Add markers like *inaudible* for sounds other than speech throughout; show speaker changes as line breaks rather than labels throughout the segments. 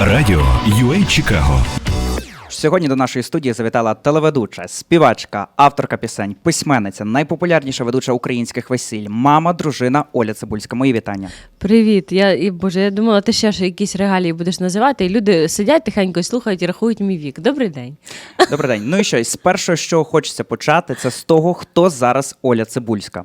Радіо UA Чикаго.
Сьогодні до нашої студії завітала телеведуча, співачка, авторка пісень, письменниця, найпопулярніша ведуча українських весіль, мама, дружина Оля Цибульська. Мої вітання.
Привіт. Я і боже, я думала, ти ще ж якісь регалії будеш називати, і люди сидять тихенько слухають і рахують мій вік. Добрий день.
Добрий день. Ну і що, з першого, що хочеться почати, це з того, хто зараз Оля Цибульська.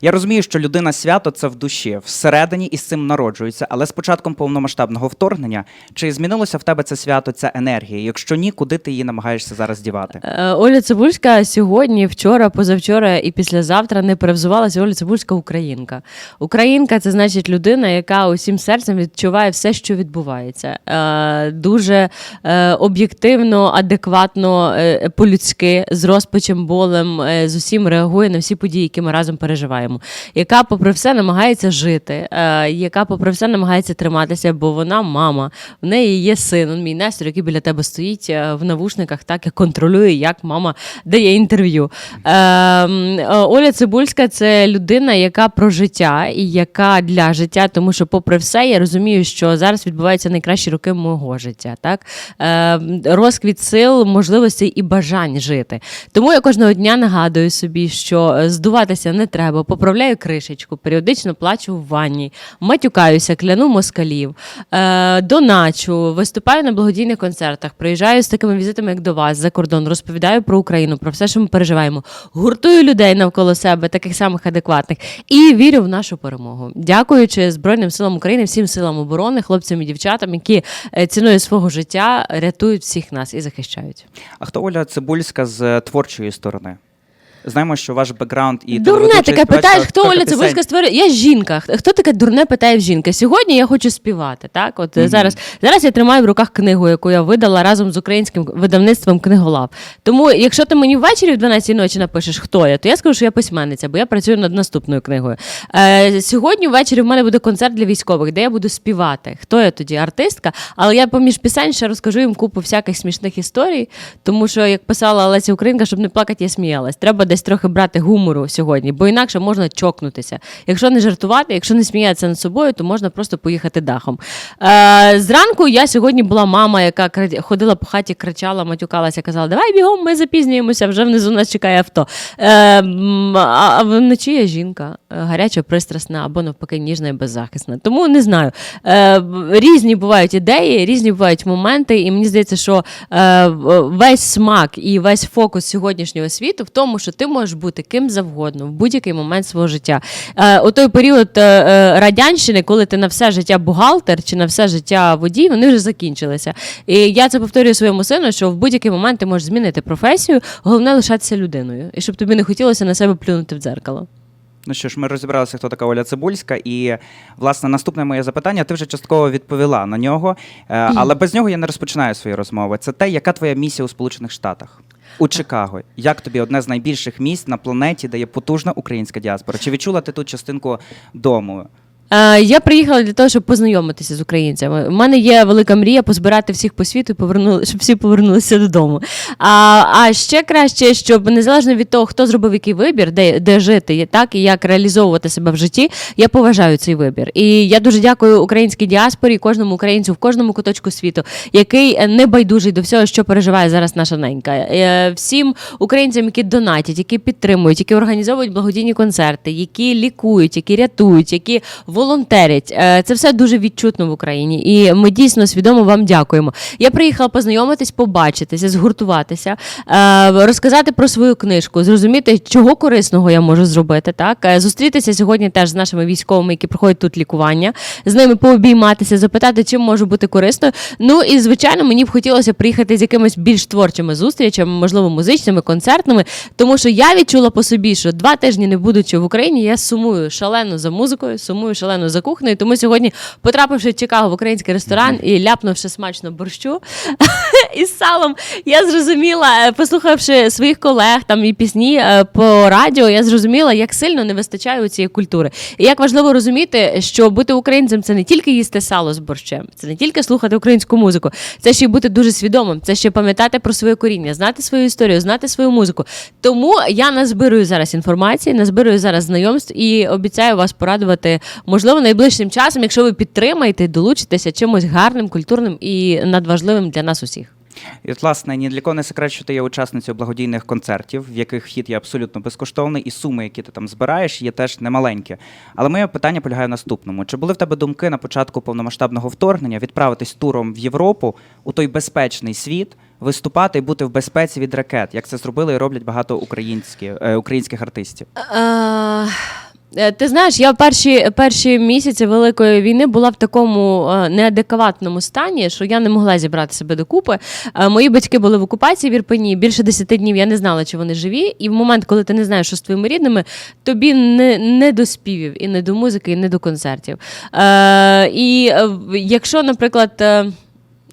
Я розумію, що людина свято це в душі, всередині і з цим народжується, але з початком повномасштабного вторгнення чи змінилося в тебе це свято, ця енергія? Якщо ні, куди ти її намагаєшся зараз дівати?
Е, Оля Цибульська сьогодні, вчора, позавчора і післязавтра не перевзувалася Оля Цибульська українка. Українка це значить людина, яка усім серцем відчуває все, що відбувається. Е, Дуже е, об'єктивно, адекватно, по-людськи, з розпачем, болем, з усім реагує на всі події, які ми разом переживаємо. Яка, попри все, намагається жити, е, яка, попри все, намагається триматися, бо вона мама. В неї є син, мій Нестор, який біля тебе стоїть е, в навушниках, так і контролює, як мама дає інтерв'ю. Е, е, Оля Цибульська це людина, яка про життя і яка для життя, тому що, попри все, я розумію, що зараз відбуваються найкращі роки мого життя. Так? Е, розквіт сил, можливостей і бажань жити. Тому я кожного дня нагадую собі, що здуватися не треба, поправляю кришечку, періодично плачу в ванні, матюкаюся, кляну москалів, е, доначу, виступаю на благодійних концертах, приїжджаю з такими візитами, як до вас, за кордон, розповідаю про Україну, про все, що ми переживаємо, гуртую людей навколо себе, таких самих адекватних, і вірю в нашу перемогу. Дякуючи Збройним силам України, всім силам оборони, хлопцям і дівчатам, які е, ціною свого життя рятують всіх нас і захищають.
А хто Оля Цибульська з творчої сторони? Знаємо, що ваш бекграунд і
Дурне таке питаєш, хто Оля
пісень.
Цибульська створює? Я жінка. Хто таке дурне питає в жінки? Сьогодні я хочу співати. Так, от е, зараз зараз я тримаю в руках книгу, яку я видала разом з українським видавництвом книголав. Тому, якщо ти мені ввечері в 12 ночі напишеш, хто я, то я скажу, що я письменниця, бо я працюю над наступною книгою. Е, сьогодні ввечері в мене буде концерт для військових, де я буду співати. Хто я тоді? Артистка. Але я поміж пісень ще розкажу їм купу всяких смішних історій, тому що, як писала Леся Українка, щоб не плакати, я сміялась. Треба десь трохи брати гумору сьогодні, бо інакше можна чокнутися. Якщо не жартувати, якщо не сміятися над собою, то можна просто поїхати дахом. Е, зранку я сьогодні була мама, яка ходила по хаті, кричала, матюкалася, казала: Давай бігом, ми запізнюємося, вже внизу нас чекає авто. Е, а вночі я жінка, гаряча, пристрасна або навпаки ніжна і беззахисна. Тому не знаю. Е, різні бувають ідеї, різні бувають моменти, і мені здається, що е, весь смак і весь фокус сьогоднішнього світу в тому, що ти можеш бути ким завгодно в будь-який момент свого життя. Е, у той період е, е, радянщини, коли ти на все життя бухгалтер чи на все життя водій, вони вже закінчилися. І я це повторюю своєму сину, що в будь-який момент ти можеш змінити професію, головне лишатися людиною, і щоб тобі не хотілося на себе плюнути в дзеркало.
Ну що ж, ми розібралися, хто така Оля Цибульська, і власне наступне моє запитання. Ти вже частково відповіла на нього, е, але без нього я не розпочинаю свої розмови. Це те, яка твоя місія у Сполучених Штатах? У Чикаго. Як тобі одне з найбільших місць на планеті, де є потужна українська діаспора? Чи відчула ти тут частинку дому?
Е, я приїхала для того, щоб познайомитися з українцями. У мене є велика мрія позбирати всіх по світу, повернули, щоб всі повернулися додому. А, а ще краще, щоб незалежно від того, хто зробив який вибір, де, де жити, так і як реалізовувати себе в житті, я поважаю цей вибір. І я дуже дякую українській діаспорі, кожному українцю в кожному куточку світу, який не байдужий до всього, що переживає зараз наша ненька. Е, Всім українцям, які донатять, які підтримують, які організовують благодійні концерти, які лікують, які рятують, які волонтерять. Е, Це все дуже відчутно в Україні, і ми дійсно свідомо вам дякуємо. Я приїхала познайомитись, побачитися, згуртуватися, е, розказати про свою книжку, зрозуміти, чого корисного я можу зробити. Так Е, зустрітися сьогодні теж з нашими військовими, які проходять тут лікування, з ними пообійматися, запитати, чим можу бути корисною. Ну і звичайно, мені б хотілося приїхати з якимись більш творчими зустрічами, можливо, музичними, концертними, тому що я відчула по собі, що два тижні не будучи в Україні, я сумую шалено за музикою, сумую шалено за кухнею. Тому сьогодні, потрапивши в Чикаго в український ресторан і ляпнувши смачно борщу *laughs* із салом, я зрозуміла, е, послухавши своїх колег там і пісні е, по радіо, я зрозуміла, як сильно не вистачає у цієї культури. І як важливо розуміти, що бути українцем це не тільки їсти сало з борщем, це не тільки слухати українську музику, це ще й бути дуже свідомим, це ще пам'ятати про своє коріння, знати свою історію, знати свою музику. Тому я назбирую зараз інформації, назбирую зараз знайомств і обіцяю вас порадувати можливо. найближчим часом, якщо ви підтримаєте, долучитеся чимось гарним, культурним і надважливим для нас усіх.
І от, власне, ні для кого не секрет, що ти є учасницею благодійних концертів, в яких вхід є абсолютно безкоштовний, і суми, які ти там збираєш, є теж немаленькі. Але моє питання полягає в наступному: чи були в тебе думки на початку повномасштабного вторгнення відправитись туром в Європу у той безпечний світ, виступати і бути в безпеці від ракет, як це зробили і роблять багато українські, е, українських артистів?
Е, Ти знаєш, я перші, перші місяці Великої війни була в такому е, неадекватному стані, що я не могла зібрати себе докупи. Е, Мої батьки були в окупації в Ірпені. Більше 10 днів я не знала, чи вони живі. І в момент, коли ти не знаєш, що з твоїми рідними, тобі не, не до співів, і не до музики, і не до концертів. І якщо, наприклад.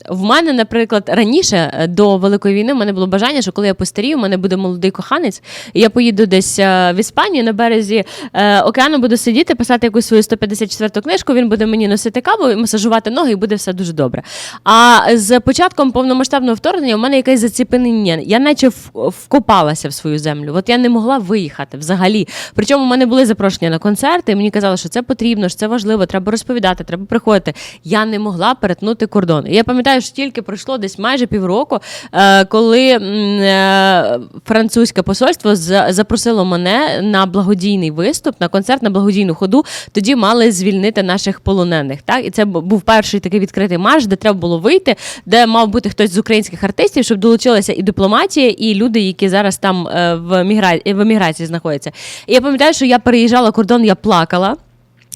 В мене, наприклад, раніше е, до Великої війни в мене було бажання, що коли я постарію, у мене буде молодий коханець, і я поїду десь е, в Іспанію на березі е, океану, буду сидіти, писати якусь свою 154-ту книжку. Він буде мені носити каву, масажувати ноги, і буде все дуже добре. А з початком повномасштабного вторгнення у мене якесь заціпенення. Я наче вкопалася в свою землю. От я не могла виїхати взагалі. Причому в мене були запрошення на концерти, і мені казали, що це потрібно, що це важливо, треба розповідати, треба приходити. Я не могла перетнути кордон. І я пам'ятаю, що тільки пройшло десь майже півроку, е, коли е, французьке посольство запросило мене на благодійний виступ, на концерт на благодійну ходу. Тоді мали звільнити наших полонених. Так, і це був перший такий відкритий марш, де треба було вийти, де мав бути хтось з українських артистів, щоб долучилася і дипломатія, і люди, які зараз там е, в еміграції знаходяться. І я пам'ятаю, що я переїжджала кордон, я плакала.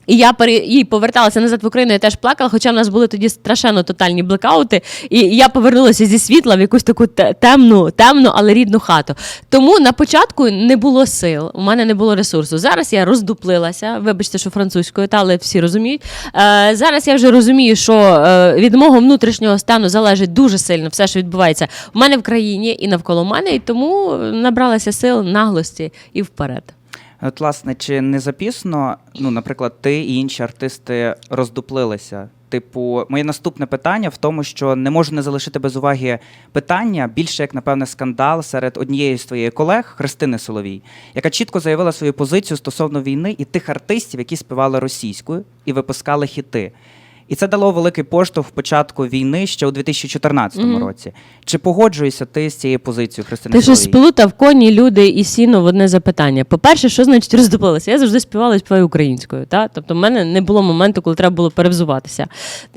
І я пере... і поверталася назад в Україну, я теж плакала, хоча в нас були тоді страшенно тотальні блекаути. І я повернулася зі світла в якусь таку темну, темну, але рідну хату. Тому на початку не було сил, у мене не було ресурсу. Зараз я роздуплилася. Вибачте, що французькою, та але всі розуміють. Е, зараз я вже розумію, що е, від мого внутрішнього стану залежить дуже сильно все, що відбувається в мене в країні і навколо мене, і тому набралася сил, наглості і вперед.
От, власне, чи не запісно, ну, наприклад, ти і інші артисти роздуплилися? Типу, моє наступне питання в тому, що не можу не залишити без уваги питання більше як, напевне, скандал серед однієї з твоїх колег Христини Соловій, яка чітко заявила свою позицію стосовно війни і тих артистів, які співали російською і випускали хіти. І це дало великий поштовх початку війни ще у 2014
Мгм.
році. Чи погоджуєшся ти з цією позицією Христини
Ти щось сплутав коні, люди і сіно в одне запитання. По-перше, що значить роздупилася? Я завжди співала і співаю українською. Та? Тобто, в мене не було моменту, коли треба було перевзуватися.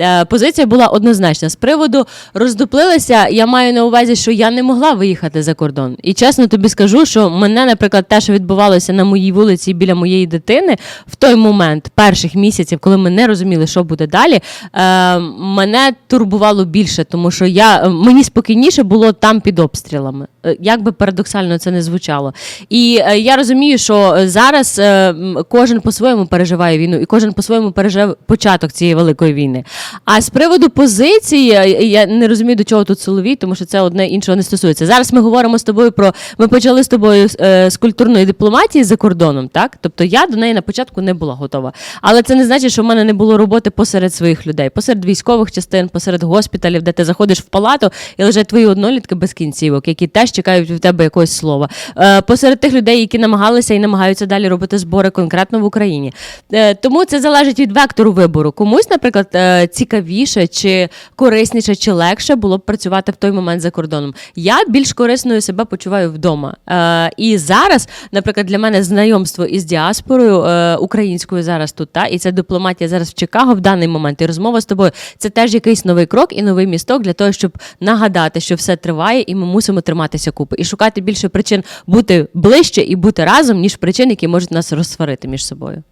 Е, позиція була однозначна. З приводу роздуплилася, я маю на увазі, що я не могла виїхати за кордон. І чесно тобі скажу, що мене, наприклад, те, що відбувалося на моїй вулиці біля моєї дитини, в той момент перших місяців, коли ми не розуміли, що буде далі, е, мене турбувало більше, тому що я мені спокійніше було там під обстрілами. Е, Як би парадоксально це не звучало. І е, я розумію, що зараз е, кожен по-своєму переживає війну, і кожен по-своєму пережив початок цієї великої війни. А з приводу позиції, е, я не розумію, до чого тут Соловій, тому що це одне іншого не стосується. Зараз ми говоримо з тобою про ми почали з тобою е, з культурної дипломатії за кордоном, так? Тобто я до неї на початку не була готова. Але це не значить, що в мене не було роботи посеред своїх людей, посеред військових частин, посеред госпіталів, де ти заходиш в палату і лежать твої однолітки без кінцівок, які теж чекають від тебе якогось слова. Е, посеред тих людей, які намагалися і намагаються далі робити збори конкретно в Україні. Е, тому це залежить від вектору вибору. Комусь, наприклад, е, цікавіше чи корисніше, чи легше було б працювати в той момент за кордоном. Я більш корисною себе почуваю вдома. І зараз, наприклад, для мене знайомство із діаспорою українською зараз тут, та і це дипломатія зараз в Чикаго в даний момент. І розмова з тобою це теж якийсь новий крок і новий місток для того, щоб нагадати, що все триває, і ми мусимо триматися купи і шукати більше причин бути ближче і бути разом, ніж причин, які можуть нас розсварити між собою.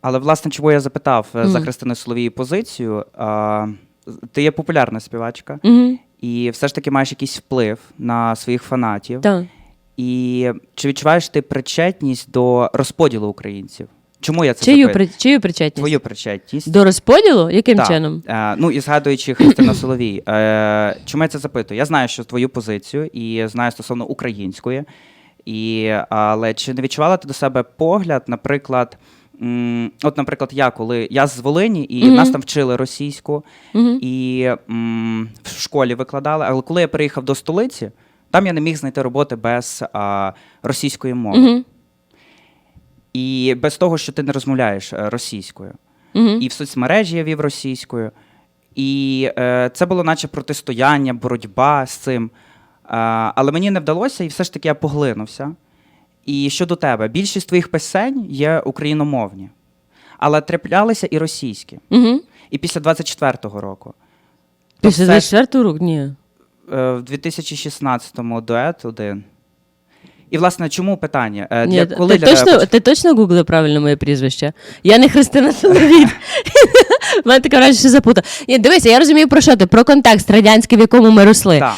Але власне, чого я запитав е, за. Христину Соловії позицію? А, ти є популярна співачка,
Угу.
і все ж таки маєш якийсь вплив на своїх фанатів.
Так.
І чи відчуваєш ти причетність до розподілу українців? Чому я це
Чию, при... Чию причетність?
Твою причетність.
До розподілу? Яким
Так.
чином?
Е, ну і згадуючи Христину Соловій, е, чому я це запитую? Я знаю, що твою позицію і знаю стосовно української. І, але чи не відчувала ти до себе погляд, наприклад, м, от, наприклад, я коли я з Волині, і
Мгм.
нас там вчили російську,
Угу.
і м, в школі викладали. Але коли я переїхав до столиці, там я не міг знайти роботи без а, російської мови.
Угу.
І без того, що ти не розмовляєш е, російською.
Угу.
І в соцмережі я вів російською. І е, це було наче протистояння, боротьба з цим. Е, але мені не вдалося, і все ж таки я поглинувся. І щодо тебе, більшість твоїх пісень є україномовні, але траплялися і російські.
Угу.
І після 24-го року.
Після
все ж,
24 року? Ні.
е, в 2016-му дует один. І, власне, чому питання? Е,
Ні,
Для,
ти,
для
точно, ти точно гуглив правильно моє прізвище? Я не Христина Соловій. *laughs* *laughs* Мене таке враження, що запутав. Ні, дивися, я розумію про що ти, про контекст радянський, в якому ми росли.
Так.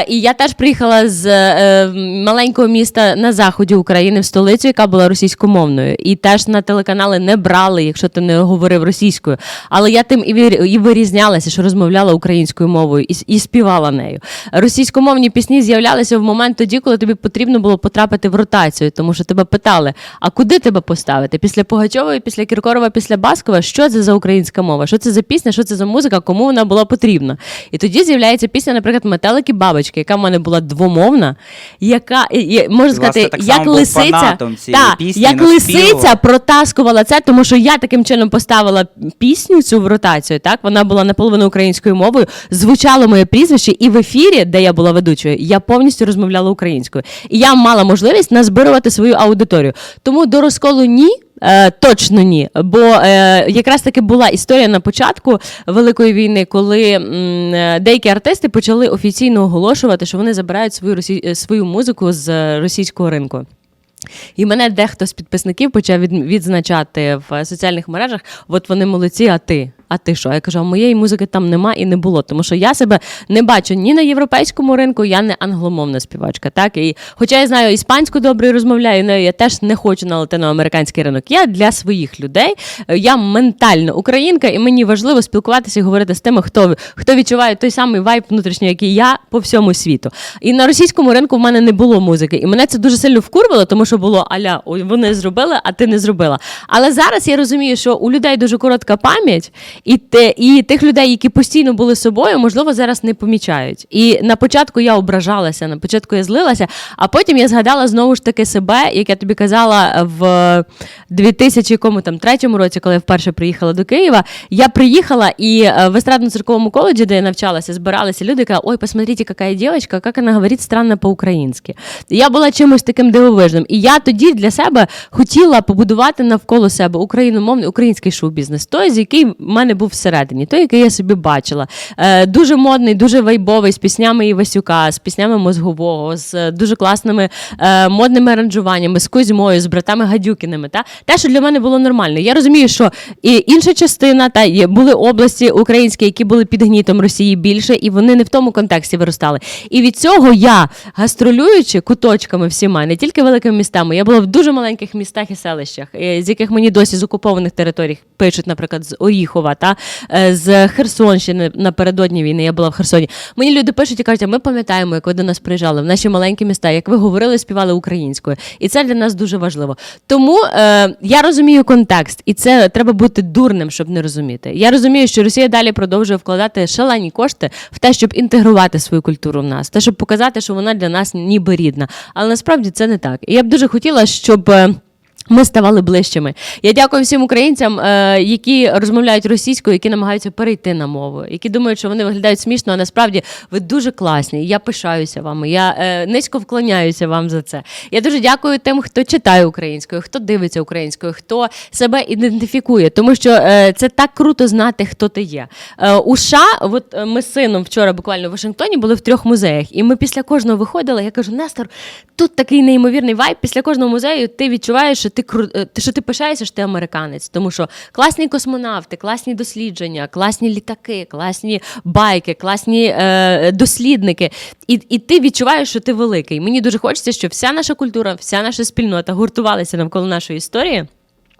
Е, і я теж приїхала з е, маленького міста на заході України в столицю, яка була російськомовною. І теж на телеканали не брали, якщо ти не говорив російською. Але я тим і, і вирізнялася, що розмовляла українською мовою і, і співала нею. Російськомовні пісні з'являлися в момент тоді, коли тобі потрібно було потрапити в ротацію, тому що тебе питали: а куди тебе поставити? Після Пугачової, після Кіркорова, після Баскова, що це за українська мова? Що це за пісня? Що це за музика? Кому вона була потрібна? І тоді з'являється пісня, наприклад, метелики бабочки, яка в мене була двомовна, яка можна сказати,
так
як лисиця, та,
пісні,
як лисиця протаскувала це, тому що я таким чином поставила пісню цю в ротацію. Так вона була наполовину українською мовою, звучало моє прізвище, і в ефірі, де я була ведучою, я повністю розмовляла українською. І я мала можливість назбирувати свою аудиторію. Тому до розколу ні. Е, точно ні, бо е, якраз таки була історія на початку Великої війни, коли м, е, деякі артисти почали офіційно оголошувати, що вони забирають свою росі... е, свою музику з російського ринку. І мене дехто з підписників почав від, відзначати в соціальних мережах: от вони молодці, а ти? А ти що? Я кажу, а моєї музики там нема і не було, тому що я себе не бачу ні на європейському ринку, я не англомовна співачка. Так і хоча я знаю іспанську добре розмовляю нею, я теж не хочу на латиноамериканський ринок. Я для своїх людей, е, я ментально українка, і мені важливо спілкуватися і говорити з тими, хто хто відчуває той самий вайб внутрішній, який я по всьому світу. І на російському ринку в мене не було музики, і мене це дуже сильно вкурвало, тому що було аля, вони зробили, а ти не зробила. Але зараз я розумію, що у людей дуже коротка пам'ять, і те, і тих людей, які постійно були собою, можливо, зараз не помічають. І на початку я ображалася, на початку я злилася, а потім я згадала знову ж таки себе, як я тобі казала в 2003 році, коли я вперше приїхала до Києва. Я приїхала і е, в естрадно-цирковому коледжі, де я навчалася, збиралися люди, казали, ой, посмотрите, яка дівчинка, як вона говорить странно по-українськи. Я була чимось таким дивовижним. І я тоді для себе хотіла побудувати навколо себе україномовний український шоу-бізнес, той, з який в мене був всередині, той, який я собі бачила. Е, дуже модний, дуже вайбовий, з піснями Івасюка, з піснями мозгового, з е, дуже класними е, модними аранжуваннями, з Кузьмою, з братами Гадюкіними. Та? Те, що для мене було нормально. Я розумію, що і інша частина, та є, були області українські, які були під гнітом Росії більше, і вони не в тому контексті виростали. І від цього я, гастролюючи куточками всіма, не тільки великими містами, я була в дуже маленьких містах і селищах, е, з яких мені досі з окупованих територій пишуть, наприклад, з Оріхова, та е, з Херсонщини напередодні війни. Я була в Херсоні. Мені люди пишуть і кажуть, а ми пам'ятаємо, як ви до нас приїжджали в наші маленькі міста, як ви говорили, співали українською, і це для нас дуже важливо. Тому е, я розумію контекст, і це треба бути дурним, щоб не розуміти. Я розумію, що Росія далі продовжує вкладати шалені кошти в те, щоб інтегрувати свою культуру в нас, те, щоб показати, що вона для нас ніби рідна. Але насправді це не так. І я б дуже хотіла, щоб. Ми ставали ближчими. Я дякую всім українцям, е, які розмовляють російською, які намагаються перейти на мову, які думають, що вони виглядають смішно, а насправді ви дуже класні. Я пишаюся вами. Я е, низько вклоняюся вам за це. Я дуже дякую тим, хто читає українською, хто дивиться українською, хто себе ідентифікує, тому що е, це так круто знати, хто ти є. У США, от ми з сином вчора буквально в Вашингтоні були в трьох музеях, і ми після кожного виходили. Я кажу, Нестор, тут такий неймовірний вайб. Після кожного музею ти відчуваєш, що ти е, що ти пишаєшся, що ти американець, тому що класні космонавти, класні дослідження, класні літаки, класні байки, класні е, дослідники. І, і ти відчуваєш, що ти великий. Мені дуже хочеться, щоб вся наша культура, вся наша спільнота гуртувалася навколо нашої історії.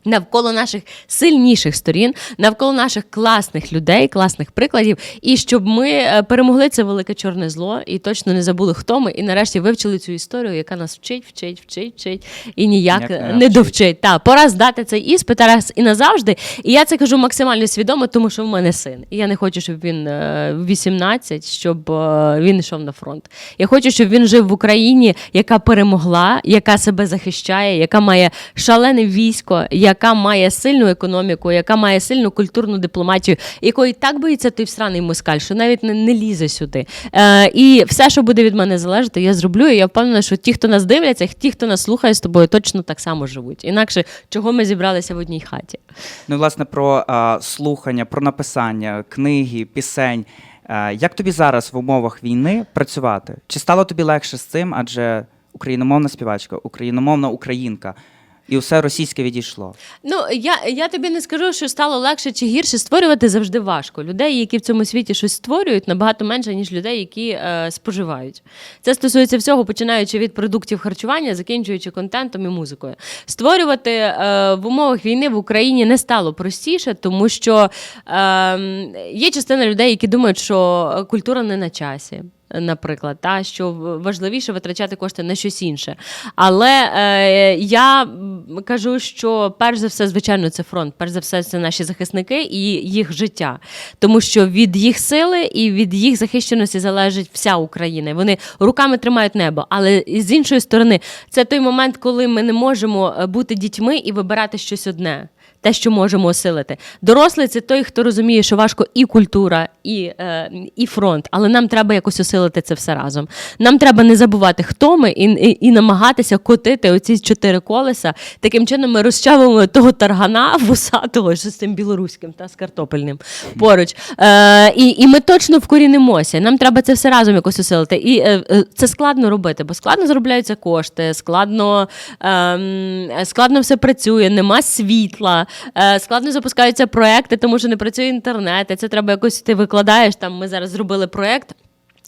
Навколо наших сильніших сторін, навколо наших класних людей, класних прикладів, і щоб ми е, перемогли це велике чорне зло і точно не забули, хто ми, і нарешті вивчили цю історію, яка нас вчить, вчить, вчить, вчить і ніяк
Ніяк
не,
не
довчить. Та пора здати цей іспит раз і назавжди. І я це кажу максимально свідомо, тому що в мене син. І я не хочу, щоб він е, 18, щоб е, він йшов на фронт. Я хочу, щоб він жив в Україні, яка перемогла, яка себе захищає, яка має шалене військо, яка має сильну економіку, яка має сильну культурну дипломатію, якої так боїться той всраний москаль, що навіть не, не лізе сюди. Е, і все, що буде від мене залежати, я зроблю. І я впевнена, що ті, хто нас дивляться, ті, хто нас слухає з тобою, точно так само живуть. Інакше чого ми зібралися в одній хаті?
Ну, власне, про а, слухання, про написання книги, пісень. А, як тобі зараз в умовах війни працювати? Чи стало тобі легше з цим? Адже україномовна співачка, україномовна українка, і усе російське відійшло.
Ну я, я тобі не скажу, що стало легше чи гірше створювати завжди важко. Людей, які в цьому світі щось створюють, набагато менше, ніж людей, які е, споживають. Це стосується всього, починаючи від продуктів харчування, закінчуючи контентом і музикою. Створювати е, в умовах війни в Україні не стало простіше, тому що е, є частина людей, які думають, що культура не на часі. Наприклад, та що важливіше витрачати кошти на щось інше. Але е, я кажу, що перш за все, звичайно, це фронт. Перш за все, це наші захисники і їх життя. Тому що від їх сили і від їх захищеності залежить вся Україна. Вони руками тримають небо. Але з іншої сторони, це той момент, коли ми не можемо е, бути дітьми і вибирати щось одне. Те, що можемо осилити. Дорослий це той, хто розуміє, що важко і культура, і, е, і фронт, але нам треба якось осилити це все разом. Нам треба не забувати, хто ми, і, і, і намагатися котити оці чотири колеса. Таким чином ми розчавимо того таргана вусатого що з цим білоруським та з картопельним поруч. Е, і, і ми точно вкорінимося. Нам треба це все разом якось осилити. І е, е, це складно робити, бо складно заробляються кошти, складно, ем, складно все працює, нема світла, е, складно запускаються проекти, тому що не працює інтернет. І це треба якось ти викладаєш. Там ми зараз зробили проект.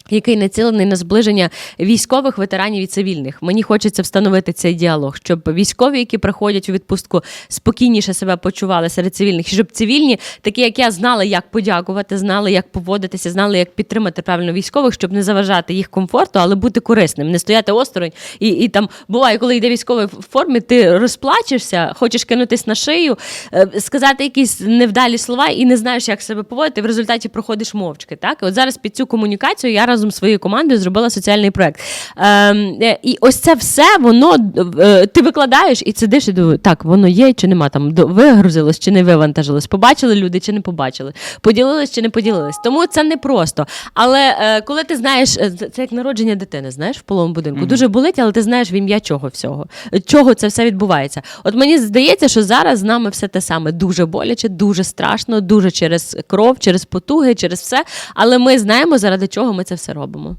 Який націлений на зближення військових ветеранів і цивільних. Мені хочеться встановити цей діалог, щоб військові, які приходять у відпустку, спокійніше себе почували серед цивільних, і щоб цивільні, такі як я, знали, як подякувати, знали, як поводитися, знали, як підтримати правильно військових, щоб не заважати їх комфорту, але бути корисним, не стояти осторонь. І, і там буває, коли йде військовий в формі, ти розплачешся, хочеш кинутись на шию, е, сказати якісь невдалі слова і не знаєш, як себе поводити. В результаті проходиш мовчки. Так, от зараз під цю комунікацію я разом з своєю командою зробила соціальний проект. Ем, е, і ось це все воно е, ти викладаєш і сидиш і думаєш, так, воно є чи нема там, вигрузилось чи не вивантажилось, побачили люди чи не побачили, поділились чи не поділились. Тому це не просто. Але е, коли ти знаєш, е, це як народження дитини, знаєш, в половому будинку, дуже болить, але ти знаєш в ім'я чого всього, чого це все відбувається. От мені здається, що зараз з нами все те саме дуже боляче, дуже страшно, дуже через кров, через потуги, через все. Але ми знаємо, заради чого ми це все робимо.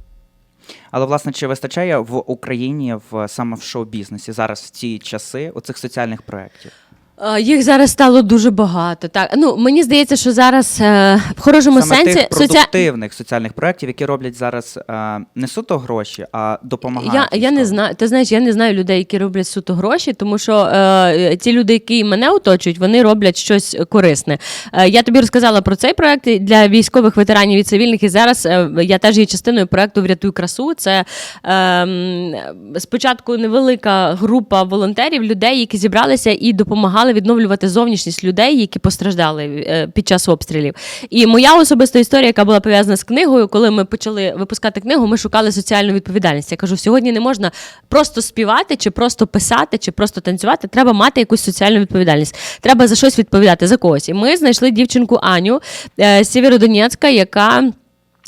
Але власне чи вистачає в Україні в саме в шоу-бізнесі зараз в ці часи оцих соціальних проєктів?
Е, Їх зараз стало дуже багато. Так ну мені здається, що зараз е, в хорошому
саме
сенсі
тих
соці...
соціальних проєктів, які роблять зараз е, не суто гроші, а допомагають.
Я, я не знаю. Ти знаєш, я не знаю людей, які роблять суто гроші, тому що е, ті люди, які мене оточують, вони роблять щось корисне. Е, я тобі розказала про цей проект для військових ветеранів і цивільних. І зараз е, я теж є частиною проекту Врятуй красу. Це е, спочатку невелика група волонтерів, людей, які зібралися і допомагали відновлювати зовнішність людей, які постраждали е, під час обстрілів. І моя особиста історія, яка була пов'язана з книгою, коли ми почали випускати книгу, ми шукали соціальну відповідальність. Я кажу, сьогодні не можна просто співати, чи просто писати, чи просто танцювати. Треба мати якусь соціальну відповідальність. Треба за щось відповідати за когось. І ми знайшли дівчинку Аню е, з Сєвєродонецька, яка.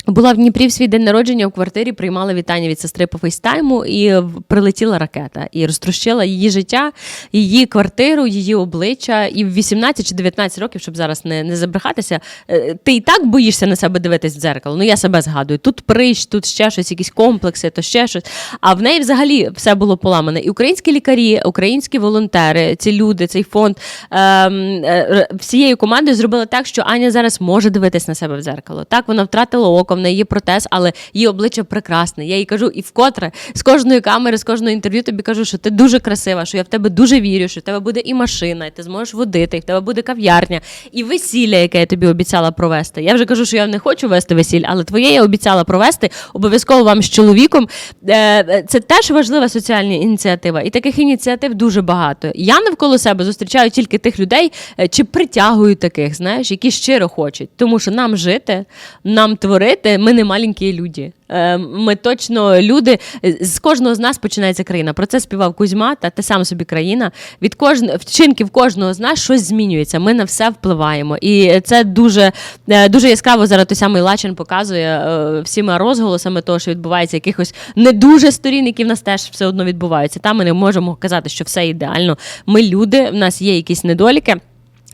Була в Дніпрі в свій день народження у квартирі, приймала вітання від сестри по фейстайму, і прилетіла ракета і розтрощила її життя, її квартиру, її обличчя. І в 18 чи 19 років, щоб зараз не, не забрехатися, е, ти і так боїшся на себе дивитись в дзеркало. Ну я себе згадую. Тут прищ, тут ще щось, якісь комплекси, то ще щось. А в неї взагалі все було поламане. І українські лікарі, українські волонтери, ці люди, цей фонд ем, е, всією командою зробили так, що Аня зараз може дивитись на себе в дзеркало. Так, вона втратила око. Ока, в неї є протез, але її обличчя прекрасне. Я їй кажу, і вкотре з кожної камери, з кожного інтерв'ю тобі кажу, що ти дуже красива, що я в тебе дуже вірю, що в тебе буде і машина, і ти зможеш водити, і в тебе буде кав'ярня, і весілля, яке я тобі обіцяла провести. Я вже кажу, що я не хочу вести весілля, але твоє я обіцяла провести обов'язково вам з чоловіком. Е, Це теж важлива соціальна ініціатива, і таких ініціатив дуже багато. Я навколо себе зустрічаю тільки тих людей, е, чи притягую таких, знаєш, які щиро хочуть. Тому що нам жити, нам творити, ми не маленькі люди. Е, Ми точно люди. З кожного з нас починається країна. Про це співав Кузьма, та ти сам собі країна. Від кожного вчинків кожного з нас щось змінюється. Ми на все впливаємо. І це дуже, е, дуже яскраво зараз той самий Лачин показує е, всіма розголосами того, що відбувається якихось не дуже сторін, які в нас теж все одно відбуваються. Там ми не можемо казати, що все ідеально. Ми люди, в нас є якісь недоліки.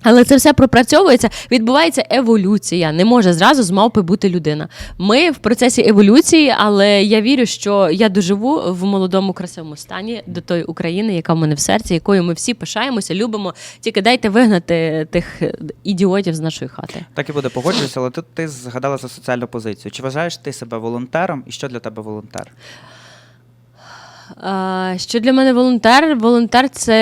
Але це все пропрацьовується, відбувається еволюція. Не може зразу з мавпи бути людина. Ми в процесі еволюції, але я вірю, що я доживу в молодому красивому стані до тої України, яка в мене в серці, якою ми всі пишаємося, любимо. Тільки дайте вигнати тих ідіотів з нашої хати.
Так і буде погоджуюся, але тут ти згадала за соціальну позицію. Чи вважаєш ти себе волонтером і що для тебе волонтер?
Що для мене волонтер? Волонтер це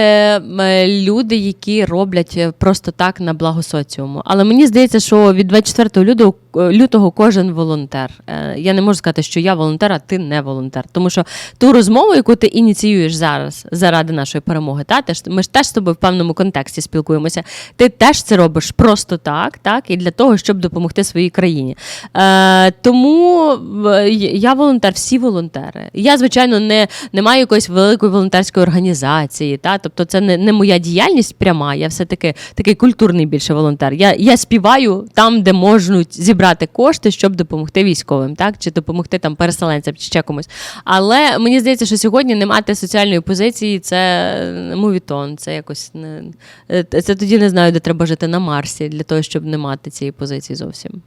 е, люди, які роблять е, просто так на благо соціуму. Але мені здається, що від 24 лютого, лютого кожен волонтер. Е, Я не можу сказати, що я волонтер, а ти не волонтер. Тому що ту розмову, яку ти ініціюєш зараз заради нашої перемоги, та ми ж теж з тобою в певному контексті спілкуємося. Ти теж це робиш просто так, так і для того, щоб допомогти своїй країні. Е, Тому е, я волонтер, всі волонтери. Я, звичайно, не, не маю якоїсь великої волонтерської організації. Та? Тобто, це не, не моя діяльність пряма. Я все-таки такий культурний більше волонтер. Я, я співаю там, де можуть зібрати кошти, щоб допомогти військовим, так? чи допомогти там переселенцям, чи ще комусь. Але мені здається, що сьогодні не мати соціальної позиції це мувітон. Це якось не е, це тоді не знаю, де треба жити на Марсі для того, щоб не мати цієї позиції зовсім.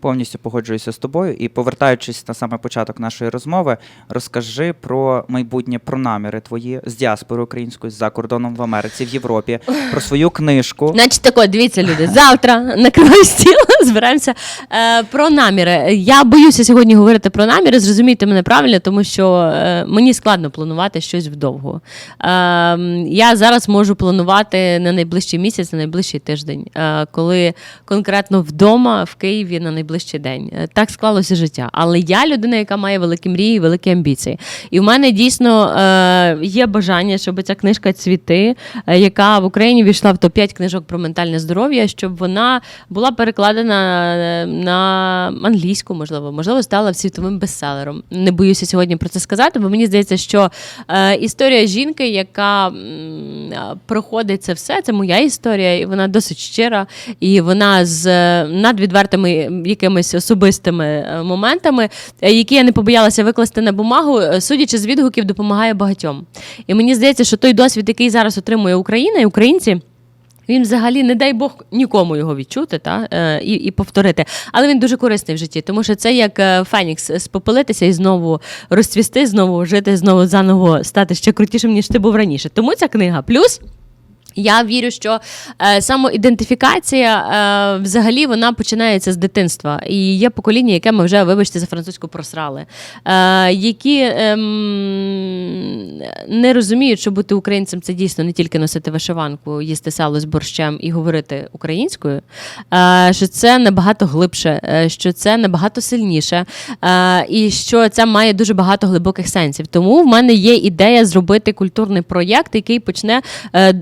Повністю погоджуюся з тобою. І повертаючись на саме початок нашої розмови, розкажи про майбутнє, про наміри твої з діаспори української за кордоном в Америці, в Європі, про свою книжку.
Значить, тако, дивіться, люди. Завтра накриваю стіл, *laughs* збираємося е, про наміри. Я боюся сьогодні говорити про наміри. Зрозумійте мене правильно, тому що е, мені складно планувати щось вдовго. Е, я зараз можу планувати на найближчий місяць, на найближчий тиждень, е, коли конкретно вдома в Києві на найближчий день. Е, Так склалося життя. Але я людина, яка має великі мрії, великі амбіції. І в мене дійсно е, є бажання, щоб ця книжка цвіти, е, яка в Україні війшла в топ-5 книжок про ментальне здоров'я, щоб вона була перекладена е, на англійську, можливо, можливо, стала світовим бестселером. Не боюся сьогодні про це сказати, бо мені здається, що е, історія жінки, яка м, проходить це все, це моя історія, і вона досить щира, і вона з надвідвертими якимись особистими е, моментами, е, які я не побоялася викласти на бумагу, е, судячи з відгуків, допомагає багатьом. І мені здається, що той досвід, який зараз отримує Україна і українці. Він взагалі, не дай Бог, нікому його відчути та, і, і повторити. Але він дуже корисний в житті, тому що це як Фенікс спопилитися і знову розцвісти, знову жити, знову заново стати ще крутішим, ніж ти був раніше. Тому ця книга. Плюс. Я вірю, що е, самоідентифікація е, взагалі вона починається з дитинства. І є покоління, яке ми вже, вибачте, за французьку просрали, е, які ем, не розуміють, що бути українцем це дійсно не тільки носити вишиванку, їсти сало з борщем і говорити українською, е, що це набагато глибше, е, що це набагато сильніше, е, і що це має дуже багато глибоких сенсів. Тому в мене є ідея зробити культурний проєкт, який почне е,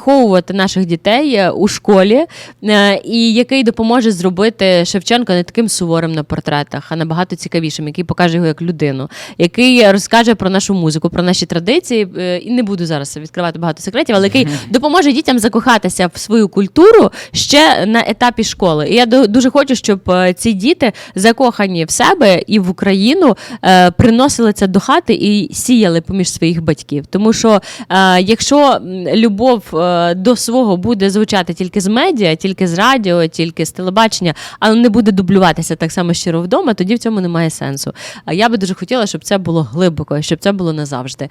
виховувати наших дітей е, у школі, е, і який допоможе зробити Шевченка не таким суворим на портретах, а набагато цікавішим, який покаже його як людину, який розкаже про нашу музику, про наші традиції. е, І не буду зараз відкривати багато секретів, але який допоможе дітям закохатися в свою культуру ще на етапі школи. І я ду- дуже хочу, щоб ці діти закохані в себе і в Україну приносили це до хати і сіяли поміж своїх батьків. Тому що якщо любов до свого буде звучати тільки з медіа, тільки з радіо, тільки з телебачення, але не буде дублюватися так само щиро вдома, тоді в цьому немає сенсу. А я би дуже хотіла, щоб це було глибоко, щоб це було назавжди. Е,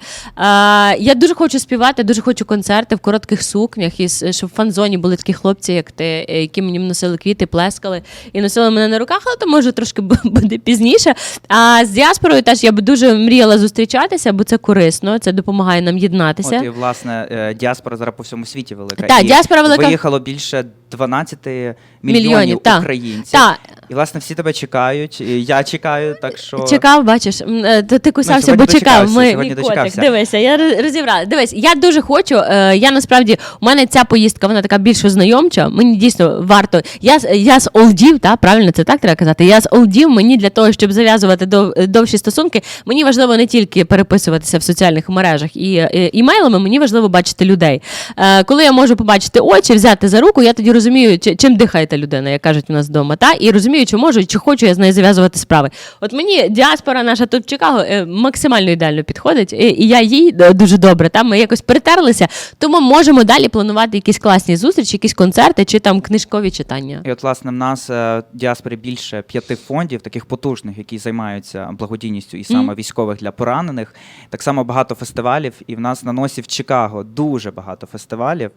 я дуже хочу співати, дуже хочу концерти в коротких сукнях, і щоб в фан-зоні були такі хлопці, як ти, е, які мені носили квіти, плескали і носили мене на руках, але то може трошки буде пізніше. А з діаспорою теж я би дуже мріяла зустрічатися, бо це корисно, це допомагає нам єднатися.
От і власне е, діаспора зараз по всьому світі велика.
Так, діаспора велика.
Виїхало більше 12 мільйонів,
Мільйонів, так.
українців.
Так.
І власне всі тебе чекають. І я чекаю, так що
Чекав, бачиш, е, то ти кусався,
сьогодні
бо чекав. Ми
сьогодні
котик.
дочекався.
Дивися, я розібрала. Дивись, я дуже хочу. е, Я насправді у мене ця поїздка, вона така більш ознайомча. Мені дійсно варто. Я я з олдів, та правильно це так треба казати. Я з олдів. Мені для того, щоб зав'язувати дов- довші стосунки, мені важливо не тільки переписуватися в соціальних мережах і е, імейлами, мені важливо бачити людей. Е, Коли я можу побачити очі, взяти за руку, я тоді розумію, чим дихає та людина, як кажуть у нас вдома, та і розумію, чи можу, чи хочу я з нею зав'язувати справи. От мені діаспора наша тут в Чикаго е, максимально ідеально підходить, і, я їй е, дуже добре. Там ми якось перетерлися, тому можемо далі планувати якісь класні зустрічі, якісь концерти чи там книжкові читання.
І от, власне, в нас е, в діаспорі більше п'яти фондів, таких потужних, які займаються благодійністю і саме військових для поранених. Так само багато фестивалів, і в нас на носі в Чикаго дуже багато фестивалів.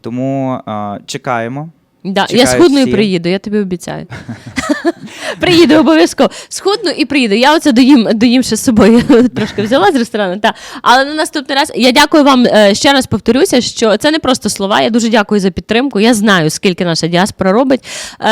Тому е, чекаємо.
Да, я
Чекають
схудну і
всі.
приїду, я тобі обіцяю. *laughs* приїду обов'язково. Схудну і приїду. Я оце доїм, доїм ще з собою *laughs* трошки взяла з ресторану. Та. Але на наступний раз я дякую вам е, ще раз повторюся, що це не просто слова. Я дуже дякую за підтримку. Я знаю, скільки наша діаспора робить. Е,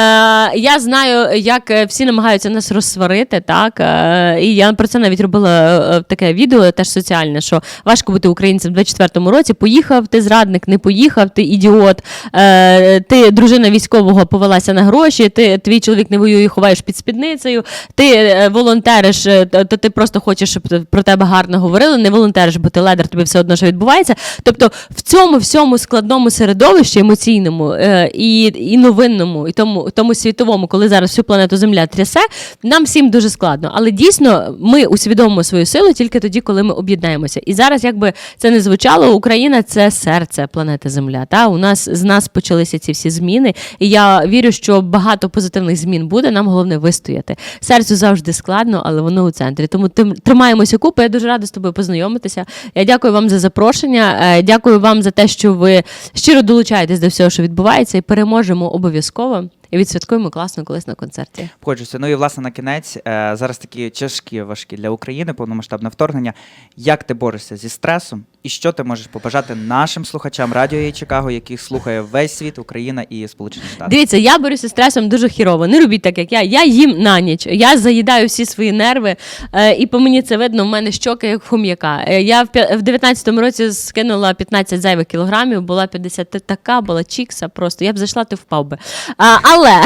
я знаю, як е, всі намагаються нас розсварити. Так? Е, і я про це навіть робила е, таке відео, теж соціальне, що важко бути українцем в 24-му році. Поїхав, ти зрадник, не поїхав, ти ідіот, е, ти дружина військового повелася на гроші, ти твій чоловік не воює, ховаєш під спідницею, ти е, волонтериш, е, то, то ти просто хочеш, щоб про тебе гарно говорили, не волонтериш, бо ти ледер, тобі все одно що відбувається. Тобто в цьому всьому складному середовищі емоційному е, і, і новинному, і тому, тому світовому, коли зараз всю планету Земля трясе, нам всім дуже складно. Але дійсно ми усвідомимо свою силу тільки тоді, коли ми об'єднаємося. І зараз, якби це не звучало, Україна це серце планети Земля. Та у нас з нас почалися ці всі зміни, і я вірю, що багато позитивних змін буде. Нам головне вистояти. Серцю завжди складно, але воно у центрі. Тому тримаємося купи. Я дуже рада з тобою познайомитися. Я дякую вам за запрошення. Е, Дякую вам за те, що ви щиро долучаєтесь до всього, що відбувається, і переможемо обов'язково. І відсвяткуємо класно колись на концерті.
Погоджуюся. Ну і власне на кінець е, зараз такі тяжкі, важкі для України повномасштабне вторгнення. Як ти борешся зі стресом, і що ти можеш побажати нашим слухачам радіо «Ей Чикаго, яких слухає весь світ, Україна і Сполучені Штати?
Дивіться, я борюся стресом дуже хірово. Не робіть так, як я. Я їм на ніч. Я заїдаю всі свої нерви, е, і по мені це видно. В мене щоки як в хом'яка. Е, я в, п'я- в 19-му році скинула 15 зайвих кілограмів, була 50 така, була чікса. Просто я б зайшла, ти впав би. А, але *laughs*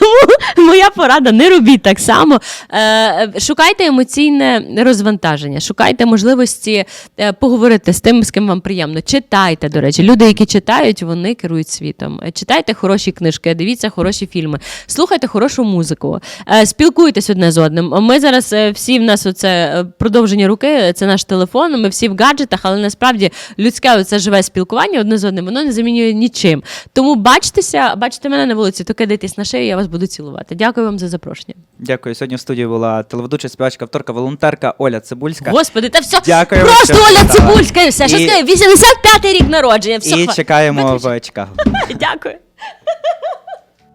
тому моя порада не робіть так само. Е, шукайте емоційне розвантаження, шукайте можливості е, поговорити з тим, з ким вам приємно. Читайте, до речі, люди, які читають, вони керують світом. Е, Читайте хороші книжки, дивіться хороші фільми, слухайте хорошу музику, е, спілкуйтесь одне з одним. Ми зараз е, всі в нас оце е, продовження руки, це наш телефон. Ми всі в гаджетах, але насправді людське оце живе спілкування одне з одним, воно не замінює нічим. Тому бачтеся, бачите мене на вулиці, то кидайтесь на шею, я вас буду цілувати. Дякую вам за запрошення.
Дякую. Сьогодні в студії була телеведуча співачка, авторка, волонтерка Оля Цибульська.
Господи, та все
Дякую,
просто Оля. Цибульська все. Що
І-
сказати, 85-й рік народження. Все,
І
хва-
чекаємо в Чикаго. *laughs*
Дякую.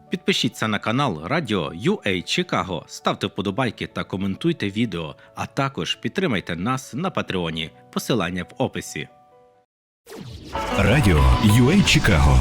Підпишіться на канал Радіо UA Чикаго, ставте вподобайки та коментуйте відео, а також підтримайте нас на Патреоні. Посилання в описі.
Радіо UA Чикаго